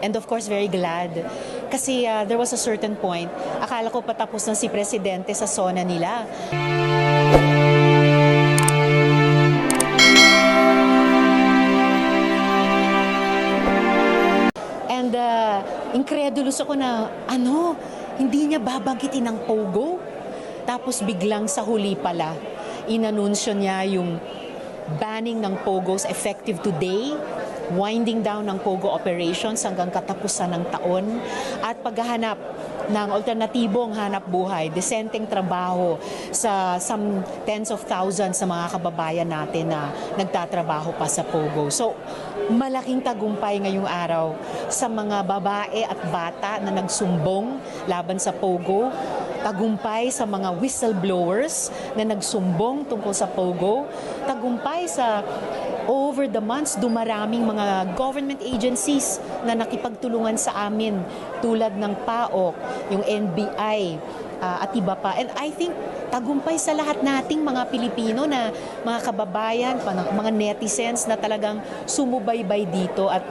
And of course, very glad. Kasi uh, there was a certain point, akala ko patapos na si Presidente sa zona nila. And uh, incredulous ako na, ano, hindi niya babanggitin ng pogo? Tapos biglang sa huli pala, inanunsyo niya yung banning ng pogos effective today, winding down ng pogo operations hanggang katapusan ng taon, at paghahanap ng alternatibong hanap buhay, desenteng trabaho sa some tens of thousands sa mga kababayan natin na nagtatrabaho pa sa Pogo. So, malaking tagumpay ngayong araw sa mga babae at bata na nagsumbong laban sa Pogo, tagumpay sa mga whistleblowers na nagsumbong tungkol sa Pogo, tagumpay sa over the months, dumaraming mga government agencies na nakipagtulungan sa amin tulad ng PAOK, yung NBI, ah, at iba pa. And I think tagumpay sa lahat nating mga Pilipino na mga kababayan, mga netizens na talagang sumubaybay dito at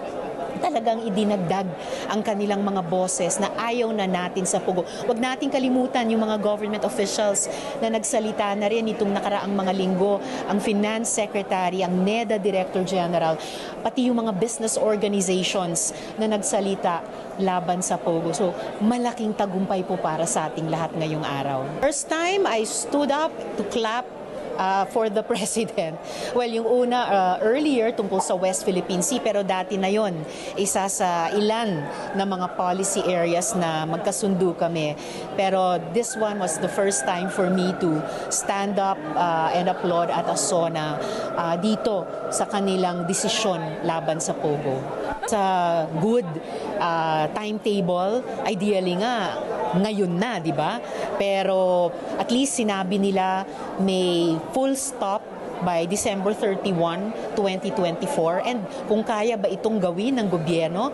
talagang idinagdag ang kanilang mga boses na ayaw na natin sa pugo. Huwag nating kalimutan yung mga government officials na nagsalita na rin itong nakaraang mga linggo, ang Finance Secretary, ang NEDA Director General, pati yung mga business organizations na nagsalita laban sa Pogo. So, malaking tagumpay po para sa ating lahat ngayong araw. First time I stood up to clap uh, for the president. Well, yung una uh, earlier tungkol sa West Philippine Sea pero dati na yon isa sa ilan na mga policy areas na magkasundo kami. Pero this one was the first time for me to stand up uh, and applaud at Asona uh, dito sa kanilang desisyon laban sa Pogo. Sa good uh, timetable, ideally nga ngayon na, di ba? Pero at least sinabi nila may full stop by December 31, 2024. And kung kaya ba itong gawin ng gobyerno,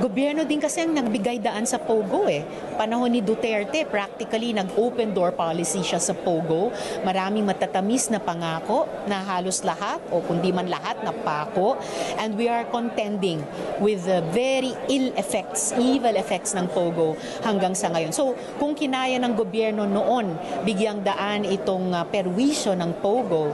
gobyerno din kasi ang nagbigay daan sa POGO eh. Panahon ni Duterte, practically nag-open door policy siya sa POGO. Maraming matatamis na pangako na halos lahat o kundi man lahat na pako. And we are contending with the very ill effects, evil effects ng POGO hanggang sa ngayon. So kung kinaya ng gobyerno noon bigyang daan itong uh, perwisyo ng POGO,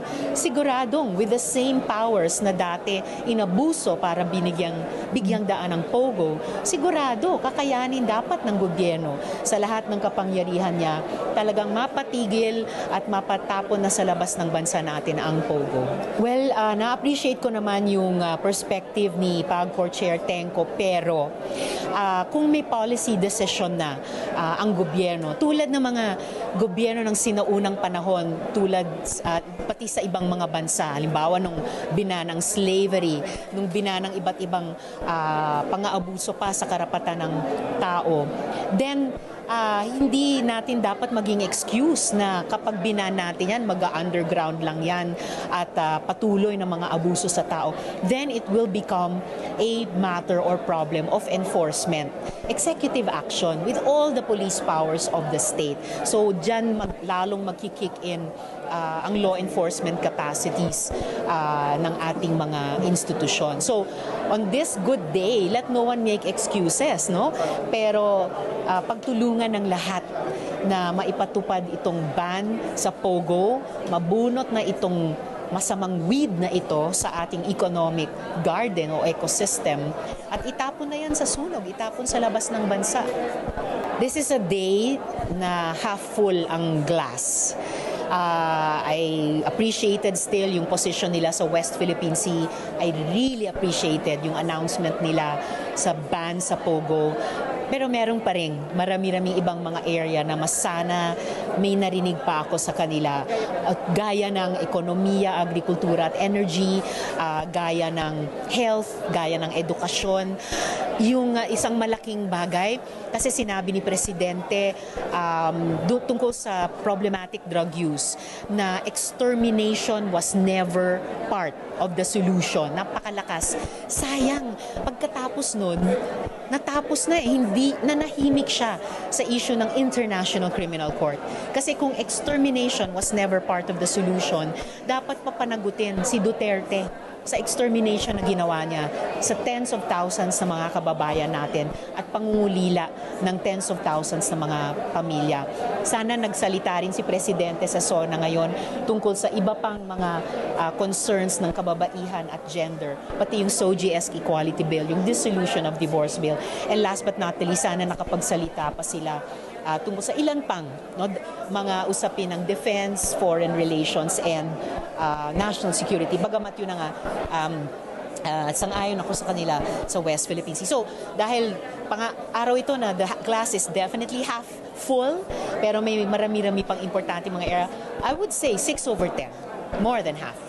siguradong with the same powers na dati inabuso para binigyang bigyang daan ng POGO, sigurado kakayanin dapat ng gobyerno sa lahat ng kapangyarihan niya talagang mapatigil at mapatapon na sa labas ng bansa natin ang POGO. Well, uh, na-appreciate ko naman yung uh, perspective ni PAGCOR Chair Tenko pero uh, kung may policy decision na uh, ang gobyerno, tulad ng mga gobyerno ng sinaunang panahon, tulad uh, pati sa ibang mga bansa, halimbawa nung binanang slavery, nung binanang iba't ibang uh, pang-aabuso pa sa karapatan ng tao, then ah, hindi natin dapat maging excuse na kapag binan natin yan, mag-underground lang yan at ah, patuloy ng mga abuso sa tao, then it will become a matter or problem of enforcement. Executive action with all the police powers of the state. So dyan mag, lalong magkikick in ah, ang law enforcement capacities ah, ng ating mga institusyon. So on this good day, let no one make excuses, no? Pero ah, pagtulungan ng lahat na maipatupad itong ban sa POGO, mabunot na itong masamang weed na ito sa ating economic garden o ecosystem at itapon na yan sa sunog, itapon sa labas ng bansa. This is a day na half full ang glass. Uh, I appreciated still yung position nila sa West Philippine Sea. I really appreciated yung announcement nila sa ban sa Pogo. Pero meron pa rin marami-raming ibang mga area na mas sana may narinig pa ako sa kanila. At gaya ng ekonomiya, agrikultura at energy, ah, gaya ng health, gaya ng edukasyon. Yung ah, isang malaking bagay, kasi sinabi ni Presidente um, tungkol sa problematic drug use na extermination was never part of the solution. Napakalakas. Sayang, pagkatapos nun, natapos na eh, hindi nanahimik siya sa issue ng International Criminal Court. Kasi kung extermination was never part of the solution, dapat papanagutin si Duterte sa extermination na ginawa niya sa tens of thousands na mga kababayan natin at pangungulila ng tens of thousands na mga pamilya. Sana nagsalita rin si Presidente sa SONA ngayon tungkol sa iba pang mga ah, concerns ng kababaihan at gender, pati yung SOGS Equality Bill, yung dissolution of divorce bill. And last but not least, sana nakapagsalita pa sila ah, tungkol sa ilan pang no, mga usapin ng defense, foreign relations, and ah, national security. Bagamat yun na nga, um, ah, sang-ayon ako sa kanila sa West Philippine Sea. So, dahil pang araw ito na the glass is definitely half full, pero may marami-rami pang importante mga area, I would say 6 over 10. More than half.